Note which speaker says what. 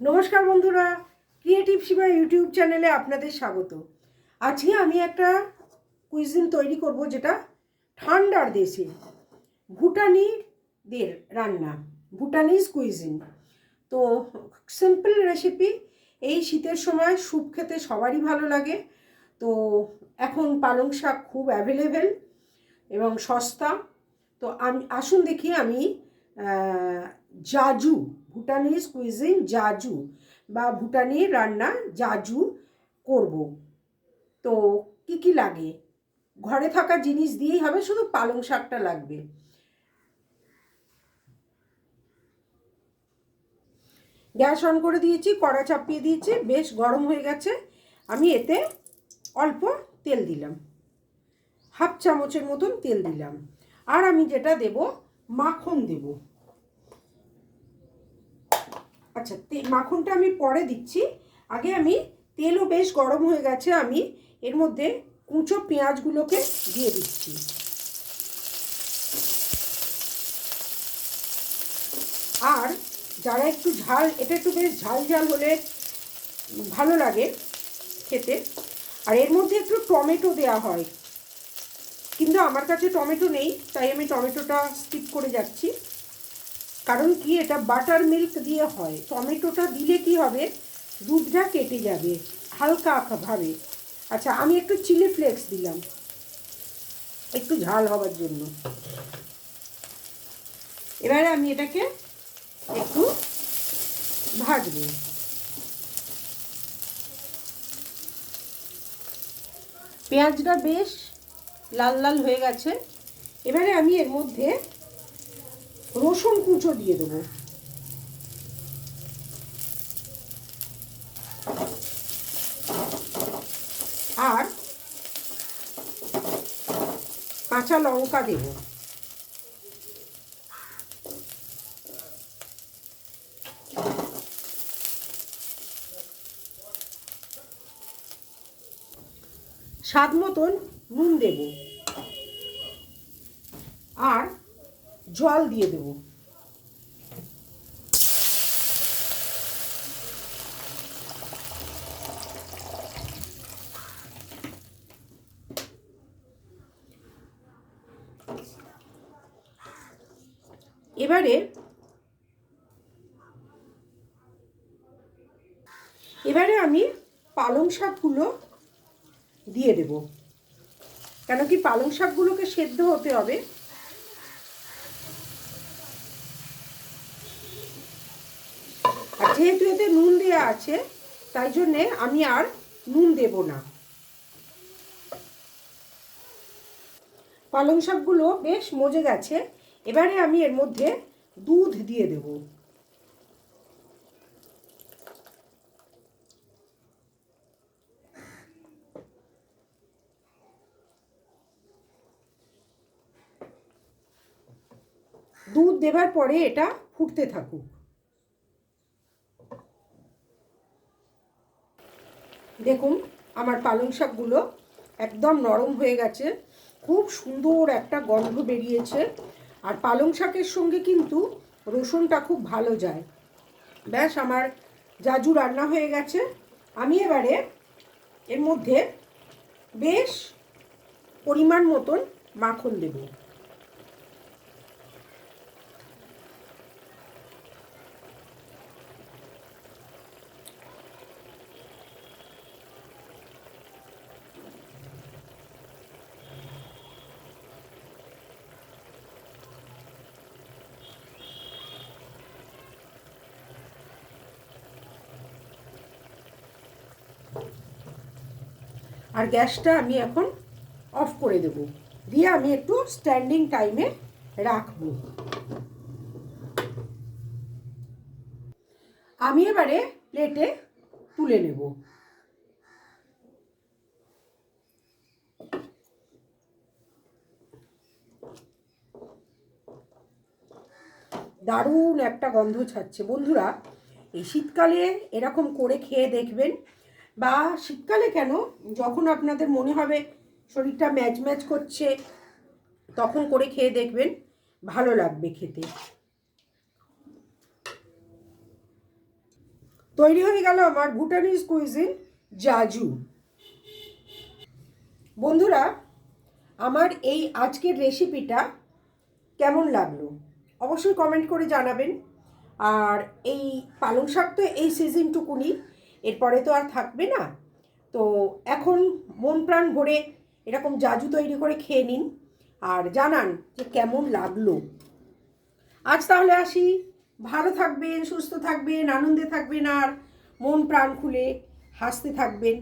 Speaker 1: নমস্কার বন্ধুরা creative Shiba YouTube চ্যানেলে আপনাদের স্বাগত। আজকে আমি একটা কুইজিন তৈরি করব যেটা ঠান্ডার দেশে, ভুটানিদের রান্না, ভুটানিজ কুইজিন তো সিম্পল রেসিপি এই শীতের সময় স্যুপ খেতে সবারই ভালো লাগে। তো এখন পালং শাক খুব অ্যাভেলেবেল এবং সস্তা। তো আমি, আসুন দেখি আমি জাজু ভুটানিজ কুইজিন জাজু বা ভুটানি রান্না জাজু করব। তো কি কি লাগে? ঘরে থাকা জিনিস দিয়েই হবে, শুধু পালং শাকটা লাগবে। গ্যাস অন করে দিয়েছি, কড়া চাপিয়ে দিয়েছি, বেশ গরম হয়ে গেছে। আমি এতে অল্প তেল দিলাম। হাফ চামচের মতন তেল দিলাম। আর আমি যেটা দেব, মাখন দেব। আচ্ছা তে মাখনটা আমি পরে দিচ্ছি। আগে আমি তেলও বেশ গরম হয়ে গেছে, আমি এর মধ্যে কুঁচো পেঁয়াজগুলোকে দিয়ে দিচ্ছি। আর যারা একটু ঝাল, এটা একটু বেশ ঝাল ঝাল হলে ভালো লাগে খেতে। আর এর মধ্যে একটু টমেটো দেওয়া হয়। কিন্তু আমার কাছে টমেটো নেই, তাই আমি টমেটোটা স্কিপ করে যাচ্ছি। কারণ কি, এটা বাটার মিল্ক দিয়ে হয়। টমেটোটা দিলে কি হবে? দুধটা কেটে যাবে, হালকা ভাবে। আচ্ছা আমি একটু চিলি ফ্লেক্স দিলাম। একটু ঝাল হওয়ার জন্য। এবারে আমি এটাকে একটু ভাজবো। পেঁয়াজটা বেশ লাল লাল হয়ে গেছে। এবারে আমি এর মধ্যে রসুন কুচো দিয়ে দেবো। আর কাঁচা লঙ্কা দেব। স্বাদ মতন নুন দেব। আর জল দিয়ে দেব। এবারে এবারে আমি পালং শাকগুলো দিয়ে দেব। কেন কি পালং শাকগুলোকে সেদ্ধ হতে হবে। যেহেতু এতে নুন দেওয়া আছে, তাই জন্যে আমি আর নুন দেব না। পালং শাকগুলো বেশ মজে গেছে, এবারে আমি এর মধ্যে দুধ দিয়ে দেব। দুধ দেবার পরে এটা ফুটতে থাকুক। দেখুন, আমার পালং শাকগুলো একদম নরম হয়ে গেছে। খুব সুন্দর একটা গন্ধ বেরিয়েছে। আর পালং শাকের সঙ্গে কিন্তু রসুনটা খুব ভালো যায়। ব্যাস, আমার জাজু রান্না হয়ে গেছে। আমি এবারে এর মধ্যে বেশ পরিমাণ মতন মাখন দেবো। আর গ্যাসটা আমি এখন অফ করে দেব। দিয়ে আমি একটু স্ট্যান্ডিং টাইমে রাখব। আমি এবারে প্লেটে তুলে নেব। দারুণ একটা গন্ধ ছাড়ছে। বন্ধুরা, এই শীতকালে এরকম করে খেয়ে দেখবেন বা শীতকালে কেন? যখন আপনাদের মনে হবে শরীরটা ম্যাচ ম্যাচ করছে, তখন করে খেয়ে দেখবেন, ভালো লাগবে খেতে। তৈরি হয়ে গেল আমার ভুটানিজ কুইজিন জাজু। বন্ধুরা, আমার এই আজকের রেসিপিটা কেমন লাগল? অবশ্যই কমেন্ট করে জানাবেন। আর এই পালং শাক তো এই সিজনটুকুনি এরপরে তো আর থাকবে না। তো এখন মন প্রাণ ভরে এরকম জাজু তৈরি করে খেয়ে নিন আর জানান যে কেমন লাগল। আজ তাহলে আসি। ভালো থাকবেন, সুস্থ থাকবেন, আনন্দে থাকবেন আর মন প্রাণ খুলে হাসতে থাকবেন।